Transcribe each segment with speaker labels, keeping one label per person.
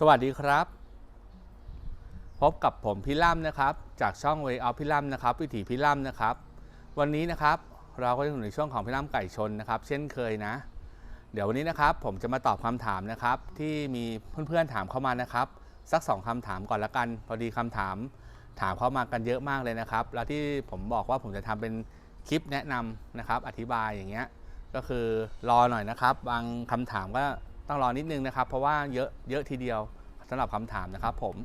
Speaker 1: สวัสดีครับ พบกับผมพี่ล่ำนะครับ จากช่อง Way of พี่ล่ำนะครับ วิถีพี่ล่ำนะครับ วันนี้นะครับเราก็อยู่ในช่วงของพี่ล่ำไก่ชนนะครับ เช่นเคยนะ เดี๋ยววันนี้นะครับ ผมจะมาตอบคำถามนะครับ ที่มีเพื่อนๆถามเข้ามานะครับ สักสองคำถามก่อนละกัน พอดีคำถามถามเข้ามากันเยอะมากเลยนะครับ แล้วที่ผมบอกว่าผมจะทำเป็นคลิปแนะนำนะครับ อธิบายอย่างเงี้ยก็คือรอหน่อยนะครับ บางคำถามก็ ต้องรอนิดนึงนะครับ เพราะว่าเยอะเยอะทีเดียวสำหรับคำถามนะครับผม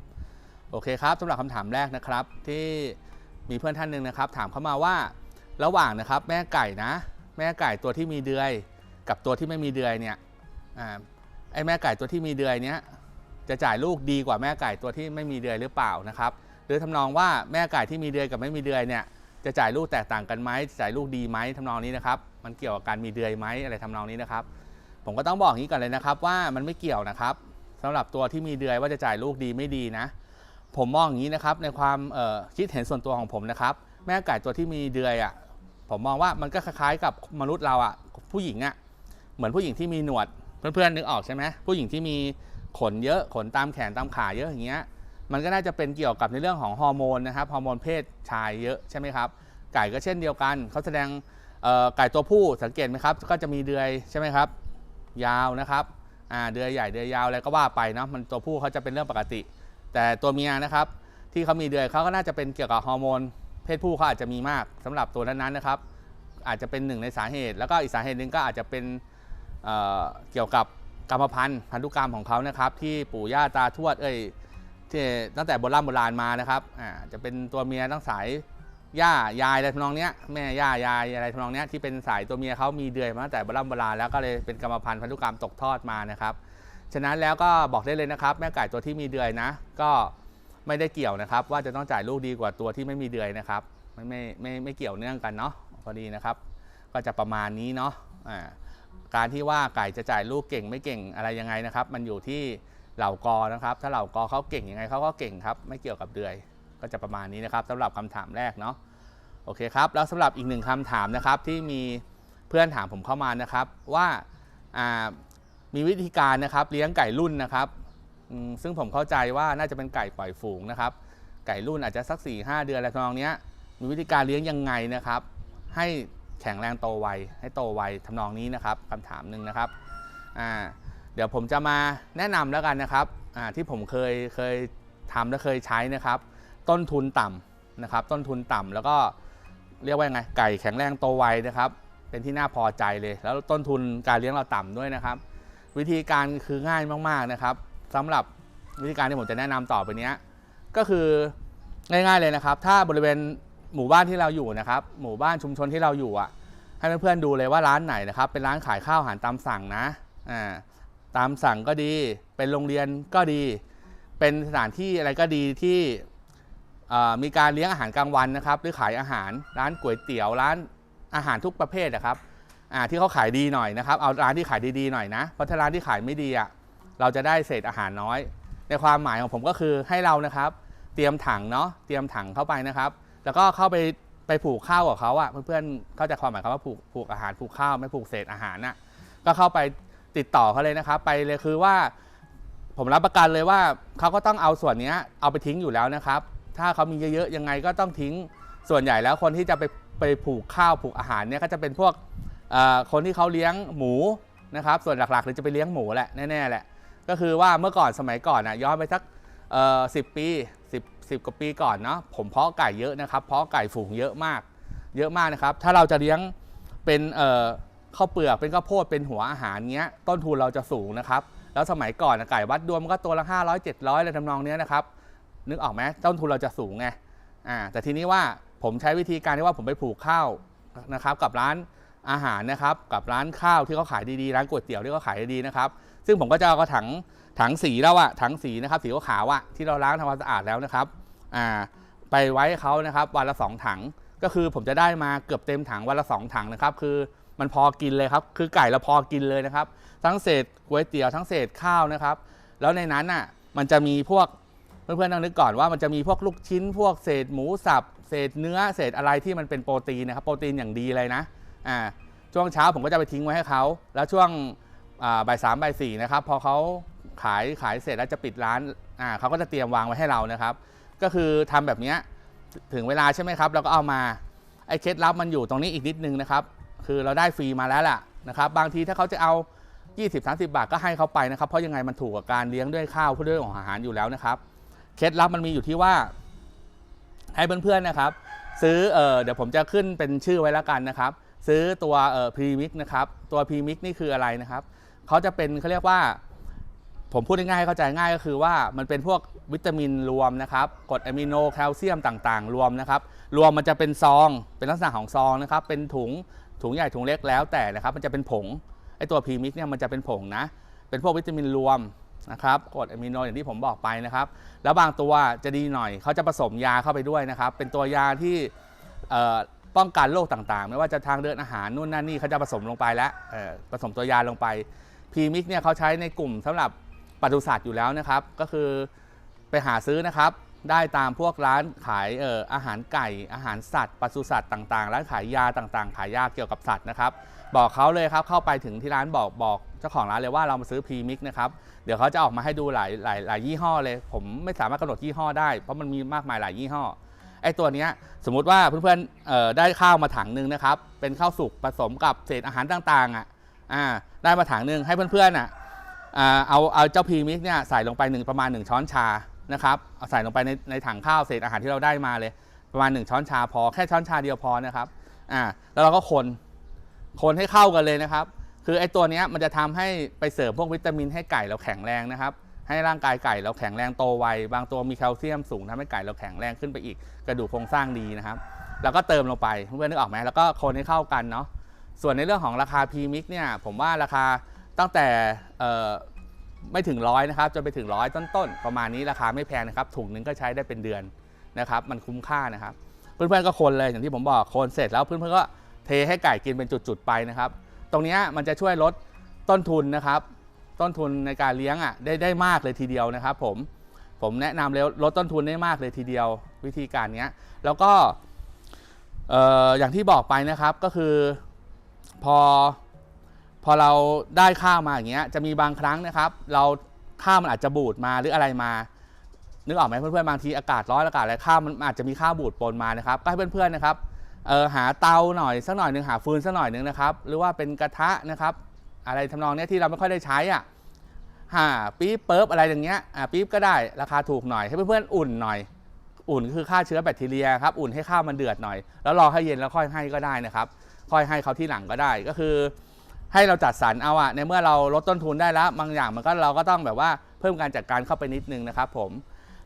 Speaker 1: โอเคครับสำหรับคำถามแรกนะครับ ที่มีเพื่อนท่านหนึ่งนะครับ ถามเข้ามาว่าระหว่างนะครับ แม่ไก่นะ แม่ไก่ตัวที่มีเดือย กับตัวที่ไม่มีเดือยเนี่ยไอ้แม่ไก่ตัวที่มีเดือยเนี้ยจะจ่ายลูกดีกว่าแม่ไก่ตัวที่ไม่มีเดือยหรือเปล่านะครับ หรือทำนองว่าแม่ไก่ที่มีเดือยกับไม่มีเดือยเนี่ยจะจ่ายลูกแตกต่างกันไหมจะจ่ายลูกดีไหมทำนองนี้นะครับ มันเกี่ยวกับการมีเดือยไหมอะไรทำนองนี้นะครับ ผมก็ต้องบอกอย่างนี้ก่อนเลยนะครับ ว่ามันไม่เกี่ยวนะครับสำหรับตัวที่มีเดือยว่าจะจ่ายลูกดีไม่ดีนะ ผมมองอย่างนี้นะครับในความคิดเห็นส่วนตัวของผมนะครับ แม่ไก่ตัวที่มีเดือยอะผมมองว่ามันก็คล้ายๆกับมนุษย์เราอะผู้หญิงอะเหมือนผู้หญิงที่มีหนวดเพื่อนๆนึกออกใช่ไหมผู้หญิงที่มีขนเยอะขนตามแขนตามขาเยอะอย่างเงี้ยมันก็น่าจะเป็นเกี่ยวกับในเรื่องของฮอร์โมนนะครับฮอร์โมนเพศชายเยอะใช่ไหมครับไก่ก็เช่นเดียวกันเขาแสดงไก่ตัวผู้สังเกตไหมครับก็จะมีเดือยใช่ไหมครับ ยาวนะครับอ่าเดือยใหญ่เดือยยาวอะไรก็ว่าไปเนาะมันตัวผู้เขาจะเป็นเรื่องปกติ แต่ตัวเมียนะครับ ที่เขามีเดือยเขาก็น่าจะเป็นเกี่ยวกับฮอร์โมนเพศผู้เขาอาจจะมีมากสำหรับตัวนั้นๆนะครับ อาจจะเป็นหนึ่งในสาเหตุ แล้วก็อีกสาเหตุหนึ่งก็อาจจะเป็นเเกี่ยวกับกรรมพันธุ์พันธุกรรมของเขานะครับ ที่ปู่ย่าตาทวดเอ้ยที่ตั้งแต่โบราณโบราณมานะครับอ่าจะเป็นตัวเมียตั้งสาย ย่ายายอะไรทำนองเนี้ยแม่ย่ายายอะไรทำนองเนี้ยที่เป็นสายตัวเมียเขามีเดือยมาตั้งแต่โบราณโบราณแล้วก็เลยเป็นกรรมพันธุ์พันธุกรรมตกทอดมานะครับฉะนั้นแล้วก็บอกได้เลยนะครับ แม่ไก่ตัวที่มีเดือยนะ ก็ไม่ได้เกี่ยวนะครับ ว่าจะต้องจ่ายลูกดีกว่าตัวที่ไม่มีเดือยนะครับไม่ไม่ไม่ไม่เกี่ยวเนื่องกันเนาะพอดีนะครับ ก็จะประมาณนี้เนาะอ่าการที่ว่าไก่จะจ่ายลูกเก่งไม่เก่งอะไรยังไงนะครับ มันอยู่ที่เหล่ากอนะครับ ถ้าเหล่ากอเขาเก่งยังไงเขาก็เก่งครับ ไม่เกี่ยวกับเดือย ก็จะประมาณนี้นะครับสำหรับคำถามแรกเนาะโอเคครับแล้วสำหรับอีกหนึ่งคำถามนะครับที่มีเพื่อนถามผมเข้ามานะครับ ว่าามีวิธีการนะครับเลี้ยงไก่รุ่นนะครับซึ่งผมเข้าใจว่าน่าจะเป็นไก่ปล่อยฝูงนะครับ ไก่รุ่นอาจจะสัก4ี่หเดือนอะไรทำนองนี้มีวิธีการเลี้ยงยังไงนะครับ ให้แข็งแรงโตไวให้โตไวทำนองนี้นะครับคำถามหนึ่งนะครับเดี๋ยวผมจะมาแนะนำแล้วกันนะครับที่ผมเคยเคยทำและเคยใช้นะครับ ต้นทุนต่ำนะครับ ต้นทุนต่ำแล้วก็เรียกว่ายังไงไก่แข็งแรงโตไวนะครับ เป็นที่น่าพอใจเลย แล้วต้นทุนการเลี้ยงเราต่ำด้วยนะครับ วิธีการคือง่ายมากๆนะครับสำหรับวิธีการที่ผมจะแนะนำต่อไปนี้ก็คือง่ายๆเลยนะครับ ถ้าบริเวณหมู่บ้านที่เราอยู่นะครับ หมู่บ้านชุมชนที่เราอยู่อะ ให้เพื่อนๆดูเลยว่าร้านไหนนะครับ เป็นร้านขายข้าวอาหารตามสั่งนะอ่าตามสั่งก็ดี เป็นโรงเรียนก็ดี เป็นสถานที่อะไรก็ดีที่ มีการเลี้ยงอาหารกลางวันนะครับ หรือขายอาหารร้านก๋วยเตี๋ยวร้านอาหารทุกประเภทนะครับที่เขาขายดีหน่อยนะครับ เอาร้านที่ขายดีๆหน่อยนะเพราะถ้าร้านที่ขายไม่ดีอะเราจะได้เศษอาหารน้อย ในความหมายของผมก็คือให้เรานะครับ เตรียมถังเนาะเตรียมถังเข้าไปนะครับ แล้วก็เข้าไปไปผูกข้าวกับเขาอะเพื่อนๆเข้าใจความหมายคำว่าผูกผูกอาหารผูกข้าวไม่ผูกเศษอาหารน่ะก็เข้าไปติดต่อเขาเลยนะครับ ไปเลยคือว่า ผมรับประกันเลยว่าเขาก็ต้องเอาส่วนนี้เอาไปทิ้งอยู่แล้วนะครับ ถ้าเขามีเยอะๆยังไงก็ต้องทิ้งส่วนใหญ่แล้วคนที่จะไปไปผูกข้าวผูกอาหารเนี่ยก็จะเป็นพวกคนที่เขาเลี้ยงหมูนะครับส่วนหลักๆเลยจะไปเลี้ยงหมูแหละแน่ๆแหละก็คือว่าเมื่อก่อนสมัยก่อนนะย้อนไปสักสิปี10 10กว่าปีก่อนเนาะผมเพาะไก่เยอะนะครับเพาะไก่ฝูงเยอะมาก เยอะมากนะครับ ถ้าเราจะเลี้ยงเป็นข้าวเปลือกเป็นข้าวโพดเป็นหัวอาหารเงี้ยต้นทุนเราจะสูงนะครับ แล้วสมัยก่อนนะไก่วัดดวงมันก็ตัวละ500 700อะไรทำนองเนี้ยนะครับ นึกออกไหมต้นทุนเราจะสูงไงอ่าแต่ทีนี้ว่าผมใช้วิธีการที่ว่าผมไปผูกข้าวนะครับกับร้านอาหารนะครับกับร้านข้าวที่เขาขายดีๆร้านก๋วยเตี๋ยวที่เขาขายดีๆนะครับซึ่งผมก็จะเอากระถังถังสีแล้วอะถังสีนะครับสีขาวอะที่เราล้างทำความสะอาดแล้วนะครับอ่าไปไว้เขานะครับวันละสองถังก็คือผมจะได้มาเกือบเต็มถังวันละสองถังนะครับ คือมันพอกินเลยครับ คือไก่เราพอกินเลยนะครับ ทั้งเศษก๋วยเตี๋ยวทั้งเศษข้าวนะครับ แล้วในนั้นน่ะมันจะมีพวก เพื่อนๆต้องนึกก่อนว่ามันจะมีพวกลูกชิ้น พวกเศษหมูสับ เศษเนื้อ เศษอะไรที่มันเป็นโปรตีนนะครับ โปรตีนอย่างดีเลยนะอ่าช่วงเช้าผมก็จะไปทิ้งไว้ให้เขา แล้วช่วงบ่ายสามบ่ายสี่นะครับพอเขาขายขายเสร็จแล้วจะปิดร้านอ่าเขาก็จะเตรียมวางไว้ให้เรานะครับ ก็คือทำแบบนี้ถึงเวลาใช่ไหมครับ เราก็เอามาไอ้เคล็ดลับมันอยู่ตรงนี้อีกนิดนึงนะครับ คือเราได้ฟรีมาแล้วล่ะนะครับ บางทีถ้าเขาจะเอา 20-30 บาทก็ให้เขาไปนะครับ เพราะยังไงมันถูกกับการเลี้ยงด้วยข้าวเพื่อด้วยของอาหารอยู่แล้วนะครับ เคล็ดลับมันมีอยู่ที่ว่า ให้เพื่อนๆนะครับ ซื้อเออเดี๋ยวผมจะขึ้นเป็นชื่อไว้แล้วกันนะครับ ซื้อตัวเออพรีมิกนะครับ ตัวพรีมิกนี่คืออะไรนะครับเขาจะเป็นเขาเรียกว่า ผมพูดง่ายๆให้เข้าใจง่ายก็คือว่ามันเป็นพวกวิตามินรวมนะครับกรดอะมิโนแคลเซียมต่างๆ รวมนะครับ รวมมันจะเป็นซองเป็นลักษณะของซองนะครับ เป็นถุงถุงใหญ่ถุงเล็กแล้วแต่นะครับ มันจะเป็นผงไอตัวพรีมิกเนี่ยมันจะเป็นผงนะ เป็นพวกวิตามินรวม นะครับกรดอะมิโนอย่างที่ผมบอกไปนะครับ แล้วบางตัวจะดีหน่อยเขาจะผสมยาเข้าไปด้วยนะครับ เป็นตัวยาที่ป้องกันโรคต่างๆ ไม่ว่าจะทางเดินอาหารนู่นนั่นนี่เขาจะผสมลงไปแล้วผสมตัวยาลงไปพีมิกเนี่ยเขาใช้ในกลุ่มสำหรับปศุสัตว์อยู่แล้วนะครับ ก็คือไปหาซื้อนะครับ ได้ตามพวกร้านขายอออาหารไก่ อาหารสัตว์ปศุสัตว์ต่างๆ ร้านขายยาต่างๆ ขายยาเกี่ยวกับสัตว์นะครับ บอกเขาเลยครับเข้าไปถึงที่ร้านบอกบอกเจ้าของร้านเลยว่าเรามาซื้อพรีมิกนะครับเดี๋ยวเขาจะออกมาให้ดูหลายหลายหลายยี่ห้อเลย ผมไม่สามารถกำหนดยี่ห้อได้เพราะมันมีมากมายหลายยี่ห้อไอ้ตัวเนี้ยสมมุติว่าเพื่อนๆได้ข้าวมาถังหนึ่งนะครับเป็นข้าวสุกผสมกับเศษอาหารต่างๆอะได้มาถังหนึ่งให้เพื่อนๆอะเอาเอาเจ้าพรีมิกเนี่ยใส่ลงไปหนึ่งประมาณ 1 ช้อนชา นะครับเอาใส่ลงไปในในถังข้าวเศษอาหารที่เราได้มาเลย ประมาณ 1 ช้อนชาพอแค่ช้อนชาเดียวพอนะครับอ่าแล้วเราก็คนคนให้เข้ากันเลยนะครับ คือไอ้ตัวนี้มันจะทำให้ไปเสริมพวกวิตามินให้ไก่เราแข็งแรงนะครับ ให้ร่างกายไก่เราแข็งแรงโตไวบางตัวมีแคลเซียมสูงทำให้ไก่เราแข็งแรงขึ้นไปอีก กระดูกโครงสร้างดีนะครับ แล้วก็เติมลงไปเพื่อนนึกออกไหมแล้วก็คนให้เข้ากันเนาะส่วนในเรื่องของราคาพรีมิกเนี่ยผมว่าราคาตั้งแต่ ไม่ถึงร้อยนะครับจนไปถึงร้อยต้นๆประมาณนี้ราคาไม่แพงนะครับถุงหนึ่งก็ใช้ได้เป็นเดือนนะครับมันคุ้มค่านะครับเพื่อนๆก็คนเลยอย่างที่ผมบอกคนเสร็จแล้วเพื่อนๆก็เทให้ไก่กินเป็นจุดๆไปนะครับ ตรงนี้มันจะช่วยลดต้นทุนนะครับ ต้นทุนในการเลี้ยงอะได้ได้มากเลยทีเดียวนะครับ ผมผมแนะนำเลยลดต้นทุนได้มากเลยทีเดียววิธีการนี้แล้วก็เอ่ออย่างที่บอกไปนะครับก็คือพอ พอเราได้ข้าวมาอย่างเงี้ยจะมีบางครั้งนะครับ เราข้าวมันอาจจะบูดมาหรืออะไรมานึกออกไหมเพื่อนๆบางทีอากาศร้อนอากาศอะไรข้าวมันอาจจะมีข้าวบูดปนมานะครับก็ให้เพื่อนๆนะครับหาเตาหน่อยสักหน่อยหนึ่งหาฟืนสักหน่อยหนึ่งนะครับหรือว่าเป็นกระทะนะครับอะไรทำนองเนี้ยที่เราไม่ค่อยได้ใช้อะหาปี๊บเปิบอะไรอย่างเงี้ยปี๊บก็ได้ราคาถูกหน่อยให้เพื่อนๆอุ่นหน่อย อุ่นคือฆ่าเชื้อแบคทีเรียครับอุ่นให้ข้าวมันเดือดหน่อย แล้วรอให้เย็นแล้วค่อยให้ก็ได้นะครับ ค่อยให้เขาที่หลังก็ได้ก็คือ ให้เราจัดสรรเอาอะในเมื่อเราลดต้นทุนได้แล้ว บางอย่างมันก็เราก็ต้องแบบว่าเพิ่มการจัดการเข้าไปนิดนึงนะครับผม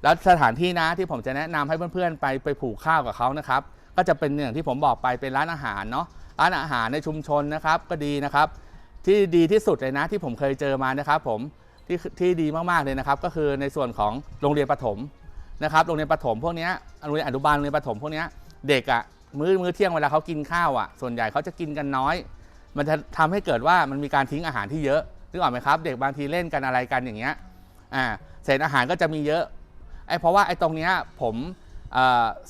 Speaker 1: แล้วสถานที่นะที่ผมจะแนะนำให้เพื่อนๆไปไปผูกข้าวกับเขานะครับก็จะเป็นอย่างที่ผมบอกไปเป็นร้านอาหารเนาะร้านอาหารในชุมชนนะครับก็ดีนะครับ ที่ดีที่สุดเลยนะที่ผมเคยเจอมานะครับผมที่ที่ดีมากๆเลยนะครับ ก็คือในส่วนของโรงเรียนประถมนะครับโรงเรียนประถมพวกเนี้ยโรงเรียนอนุบาลโรงเรียนประถมพวกเนี้ยเด็กอะ่ะมื้อมื้อเที่ยงเวลาเขากินข้าวอะ่ะส่วนใหญ่เขาจะกินกันน้อย มันจะทำให้เกิดว่ามันมีการทิ้งอาหารที่เยอะนึกออกไหมครับ เด็กบางทีเล่นกันอะไรกันอย่างเงี้ยอ่าเศษอาหารก็จะมีเยอะไอ้เพราะว่าไอ้ตรงเนี้ยผม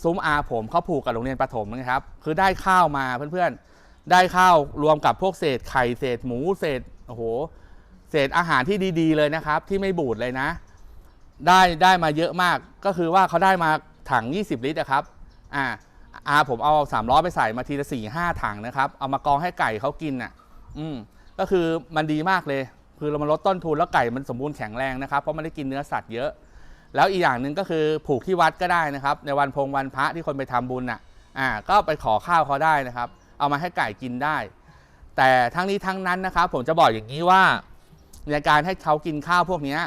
Speaker 1: ซุ้มอาผมเขาผูกกับโรงเรียนประถมนะครับ คือได้ข้าวมาเพื่อนๆ ได้ข้าวรวมกับพวกเศษไข่เศษหมูเศษโอ้โหเศษอาหารที่ดีๆเลยนะครับ ที่ไม่บูดเลยนะ ได้ได้มาเยอะมากก็คือว่าเขาได้มาถัง 20 ลิตรนะครับอ่า อาผมเอาสามล้อไปใส่มาทีละสี่ห้าถังนะครับ เอามากองให้ไก่เขากินอะ อืมก็คือมันดีมากเลย คือเรามาลดต้นทุนแล้วไก่มันสมบูรณ์แข็งแรงนะครับ เพราะมันได้กินเนื้อสัตว์เยอะ แล้วอีกอย่างหนึ่งก็คือผูกที่วัดก็ได้นะครับ ในวันพงวันพระที่คนไปทำบุญอะ อ่า ก็ไปขอข้าวเขาได้นะครับ เอามาให้ไก่กินได้ แต่ทั้งนี้ทั้งนั้นนะครับ ผมจะบอกอย่างนี้ว่า ในการให้เขากินข้าวพวกนี้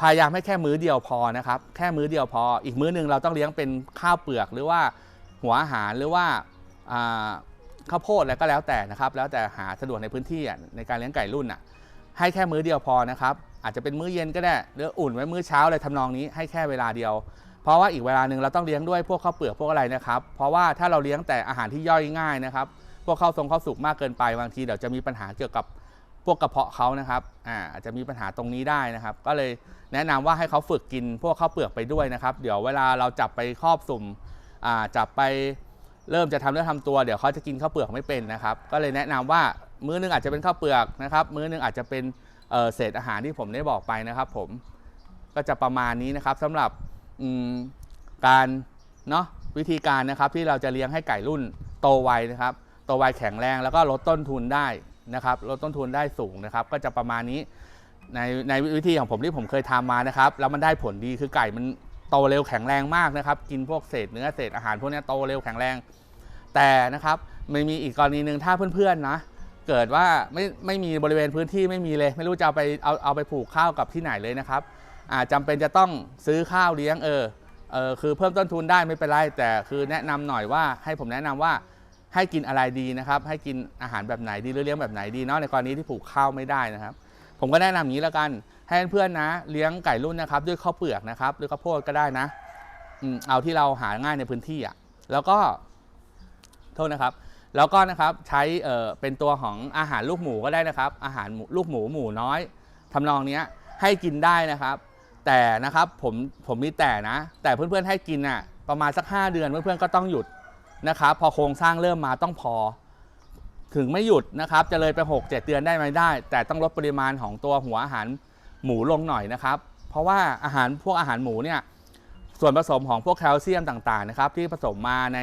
Speaker 1: พยายามให้แค่มื้อเดียวพอนะครับ แค่มื้อเดียวพอ อีกมื้อหนึ่งเราต้องเลี้ยงเป็นข้าวเปลือกหรือว่า หัวอาหารหรือว่าข้าวโพดอะไรก็แล้วแต่นะครับ แล้วแต่หาสะดวกในพื้นที่ในการเลี้ยงไก่รุ่นอะให้แค่มื้อเดียวพอนะครับ อาจจะเป็นมื้อเย็นก็ได้หรืออุ่นไว้มื้อเช้าอะไรทำนองนี้ให้แค่เวลาเดียว เพราะว่าอีกเวลาหนึ่งเราต้องเลี้ยงด้วยพวกข้าวเปลือกพวกอะไรนะครับ เพราะว่าถ้าเราเลี้ยงแต่อาหารที่ย่อยง่ายนะครับ พวกข้าวทรงข้าวสุกมากเกินไปบางทีเดี๋ยวจะมีปัญหาเกี่ยวกับพวกกระเพาะเขานะครับอ่าอาจจะมีปัญหาตรงนี้ได้นะครับ ก็เลยแนะนำว่าให้เขาฝึกกินพวกข้าวเปลือกไปด้วยนะครับ เดี๋ยวเวลาเราจับไปครอบสุ่ม จับไปเริ่มจะทำเรื่องทำตัวเดี๋ยวเขาจะกินข้าวเปลือกไม่เป็นนะครับ ก็เลยแนะนำว่ามื้อนึงอาจจะเป็นข้าวเปลือกนะครับ มื้อนึงอาจจะเป็นเเศษอาหารที่ผมได้บอกไปนะครับ ผมก็จะประมาณนี้นะครับสำหรับการเนาะวิธีการนะครับที่เราจะเลี้ยงให้ไก่รุ่นโตไวนะครับโตไวแข็งแรงแล้วก็ลดต้นทุนได้นะครับ ลดต้นทุนได้สูงนะครับ ก็จะประมาณนี้ในในวิธีของผมที่ผมเคยทำมานะครับ แล้วมันได้ผลดีคือไก่มัน โตเร็วแข็งแรงมากนะครับ กินพวกเศษเนื้อเศษอาหารพวกนี้โตเร็วแข็งแรง แต่นะครับมันมีอีกกรณีหนึ่งถ้าเพื่อนๆนะเกิดว่าไม่ไม่มีบริเวณพื้นที่ไม่มีเลย ไม่รู้จะเอาไปเอาเอาไปผูกข้าวกับที่ไหนเลยนะครับอาจำเป็นจะต้องซื้อข้าวเลี้ยงเออเออคือเพิ่มต้นทุนได้ไม่เป็นไรแต่คือแนะนำหน่อยว่าให้ผมแนะนำว่าให้กินอะไรดีนะครับ ให้กินอาหารแบบไหนดีหรือเลี้ยงแบบไหนดีเนาะในกรณีที่ผูกข้าวไม่ได้นะครับ ผมก็แนะนำอย่างนี้แล้วกัน ให้เพื่อนนะ เลี้ยงไก่รุ่นนะครับ ด้วยข้าวเปลือกนะครับด้วยข้าวโพดก็ได้นะอืมเอาที่เราหาง่ายในพื้นที่อะแล้วก็โทษนะครับ แล้วก็นะครับใช้เอ่อเป็นตัวของอาหารลูกหมูก็ได้นะครับ อาหารหมูลูกหมูหมูน้อยทำนองเนี้ยให้กินได้นะครับ แต่นะครับผมผมมีแต่นะ แต่เพื่อนๆให้กินอะประมาณสัก 5 เดือนเพื่อนๆก็ต้องหยุดนะครับ พอโครงสร้างเริ่มมาต้องพอ ถึงไม่หยุดนะครับ จะเลยไป 6 7 เดือนได้ไหมได้ แต่ต้องลดปริมาณของตัวหัวอาหาร หมูลงหน่อยนะครับ เพราะว่าอาหารพวกอาหารหมูเนี่ยส่วนผสมของพวกแคลเซียมต่างๆนะครับที่ผสมมาใน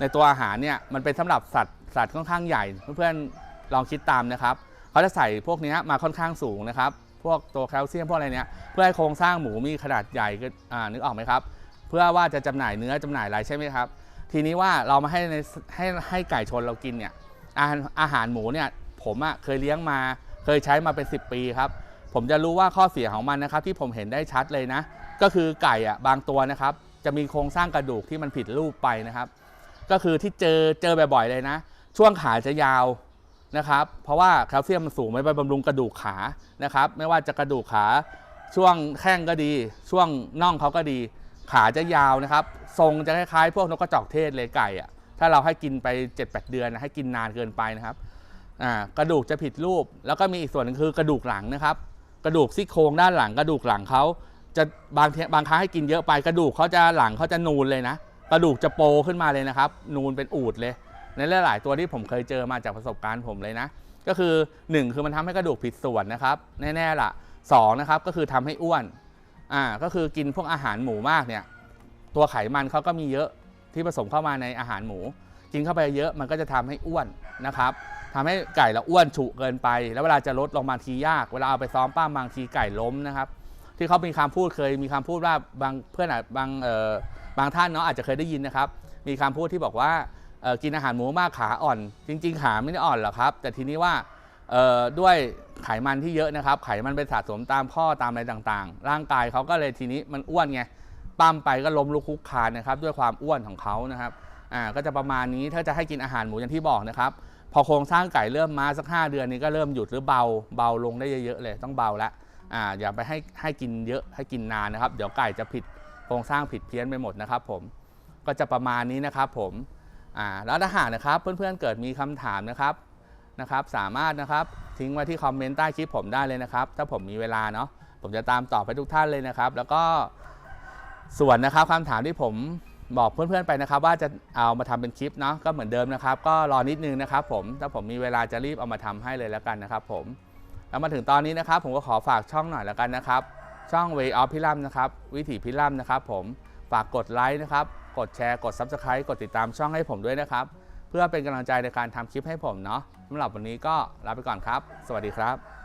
Speaker 1: ในตัวอาหารเนี่ยมันเป็นสำหรับสัตว์สัตว์ค่อนข้างใหญ่ เพื่อนๆลองคิดตามนะครับเขาจะใส่พวกนี้มาค่อนข้างสูงนะครับพวกตัวแคลเซียมพวกอะไรเนี้ยเพื่อให้โครงสร้างหมูมีขนาดใหญ่ก็อ่านึกออกไหมครับเพื่อว่าจะจำหน่ายเนื้อจำหน่ายอะไรใช่ไหมครับ ทีนี้ว่าเรามาให้ในให้ให้ไก่ชนเรากินเนี่ยอาหารอาหารหมูเนี่ยผมอะ่ะเคยเลี้ยงมาเคยใช้มาเป็น 10 ปีครับ ผมจะรู้ว่าข้อเสียของมันนะครับ ที่ผมเห็นได้ชัดเลยนะ ก็คือไก่อะ่ะบางตัวนะครับ จะมีโครงสร้างกระดูกที่มันผิดรูปไปนะครับ ก็คือที่เจอเจอบ่อยๆเลยนะ ช่วงขาจะยาวนะครับ เพราะว่าแคลเซียมมันสูงไม่ไปบำรุงกระดูกขานะครับ ไม่ว่าจะกระดูกขา ช่วงแข้งก็ดี ช่วงน่องเขาก็ดี ขาจะยาวนะครับ ทรงจะคล้ายๆพวกนกกระจอกเทศเลยไก่อะถ้าเราให้กินไป 7-8 เดือนนะให้กินนานเกินไปนะครับกระดูกจะผิดรูป แล้วก็มีอีกส่วนหนึงคือกระดูกหลังนะครับ กระดูกซี่โครงด้านหลังกระดูกหลังเขาจะบางทีบางครั้งให้กินเยอะไปกระดูกเขาจะหลังเขาจะนูนเลยนะ กระดูกจะโปขึ้นมาเลยนะครับ นูนเป็นอูดเลยในหลาย ๆ ตัวที่ผมเคยเจอมาจากประสบการณ์ผมเลยนะ ก็คือ 1 คือมันทำให้กระดูกผิดส่วนนะครับ แน่ๆล่ะ2นะครับก็คือทำให้อ้วนอ่าก็คือกินพวกอาหารหมูมากเนี่ยตัวไขมันเขาก็มีเยอะที่ผสมเข้ามาในอาหารหมู กินเข้าไปเยอะมันก็จะทำให้อ้วนนะครับ ทำให้ไก่เราอ้วนฉุเกินไป แล้วเวลาจะลดลงมาทียาก เวลาเอาไปซ้อมป้ามบางทีไก่ล้มนะครับ ที่เขามีคำพูดเคยมีคำพูดว่าบางเพื่อนอาจบางเอ่อบางท่านเนาะอาจจะเคยได้ยินนะครับ มีคำพูดที่บอกว่ากินอาหารหมูมากขาอ่อน จริง ๆ ขาไม่ได้อ่อนหรอกครับ แต่ทีนี้ว่าด้วยไขมันที่เยอะนะครับ ไขมันไปสะสมตามข้อตามอะไรต่างๆ ร่างกายเขาก็เลยทีนี้มันอ้วนไงปั้มไปก็ล้มลุกคลุกคลานนะครับ ด้วยความอ้วนของเขานะครับอ่าก็จะประมาณนี้ถ้าจะให้กินอาหารหมูอย่างที่บอกนะครับ พอโครงสร้างไก่เริ่มมาสัก 5 เดือนนี้ก็เริ่มหยุดหรือเบาเบาลงได้เยอะๆเลยต้องเบาละอ่าอย่าไปให้ให้กินเยอะให้กินนานนะครับ เดี๋ยวไก่จะผิดโครงสร้างผิดเพี้ยนไปหมดนะครับ ผมก็จะประมาณนี้นะครับ ผมอ่าแล้วถ้าหากนะครับ เพื่อนๆเกิดมีคำถามนะครับนะครับ สามารถนะครับทิ้งไว้ที่คอมเมนต์ใต้คลิปผมได้เลยนะครับ ถ้าผมมีเวลาเนาะผมจะตามตอบให้ทุกท่านเลยนะครับ แล้วก็ส่วนนะครับคำถามที่ผม บอกเพื่อนๆไปนะครับว่าจะเอามาทำเป็นคลิปเนาะก็เหมือนเดิมนะครับ ก็รอนิดนึงนะครับผมถ้าผมมีเวลาจะรีบเอามาทำให้เลยแล้วกันนะครับ ผมแล้วมาถึงตอนนี้นะครับ ผมก็ขอฝากช่องหน่อยแล้วกันนะครับ ช่อง Way of พิลัมนะครับวิถีพิลัมนะครับ ผมฝากกดไลค์นะครับกดแชร์กด Subscribe กดติดตามช่องให้ผมด้วยนะครับ เพื่อเป็นกำลังใจในการทำคลิปให้ผมเนาะสำหรับวันนี้ก็ลาไปก่อนครับ สวัสดีครับ